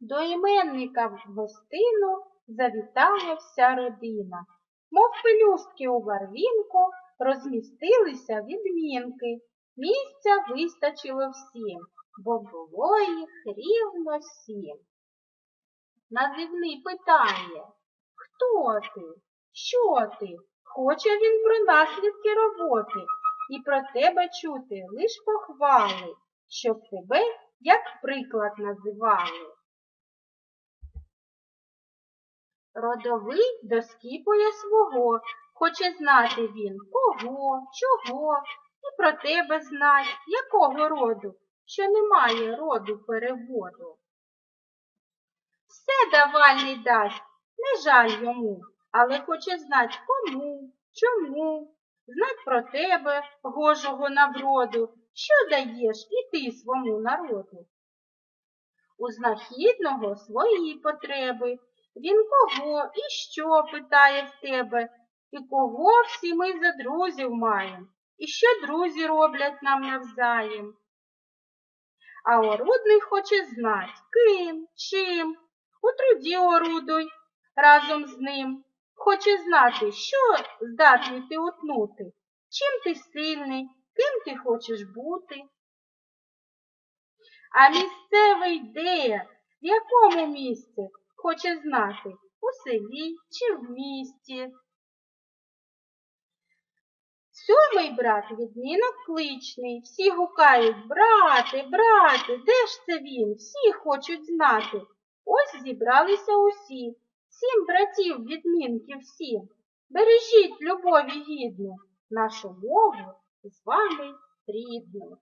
До іменника в гостину завітала вся родина. Мов пелюстки у барвінку, розмістилися відмінки. Місця вистачило всім, бо було їх рівно сім. Називний питає, хто ти? Що ти? Хоче він про наслідки роботи і про тебе чути лиш похвали, щоб тебе як приклад називали. Родовий доскіпує свого, хоче знати він кого, чого, і про тебе знать, якого роду, що немає роду переводу. Все давальний дасть, не жаль йому, але хоче знать кому, чому, знать про тебе, гожого навроду, що даєш і ти свому народу. У знахідного свої потреби, він кого і що питає в тебе, і кого всі ми за друзів маємо, і що друзі роблять нам навзаєм. А орудний хоче знать, ким, чим, у труді орудуй разом з ним. Хоче знати, що здатний ти утнути, чим ти сильний, ким ти хочеш бути. А місцевий де, в якому місці, хоче знати, у селі чи в місті. Сьомий брат відмінок кличний, всі гукають брате, брате, де ж це він? Всі хочуть знати. Ось зібралися усі, сім братів відмінків всім. Бережіть любові гідну, нашу мову з вами рідну.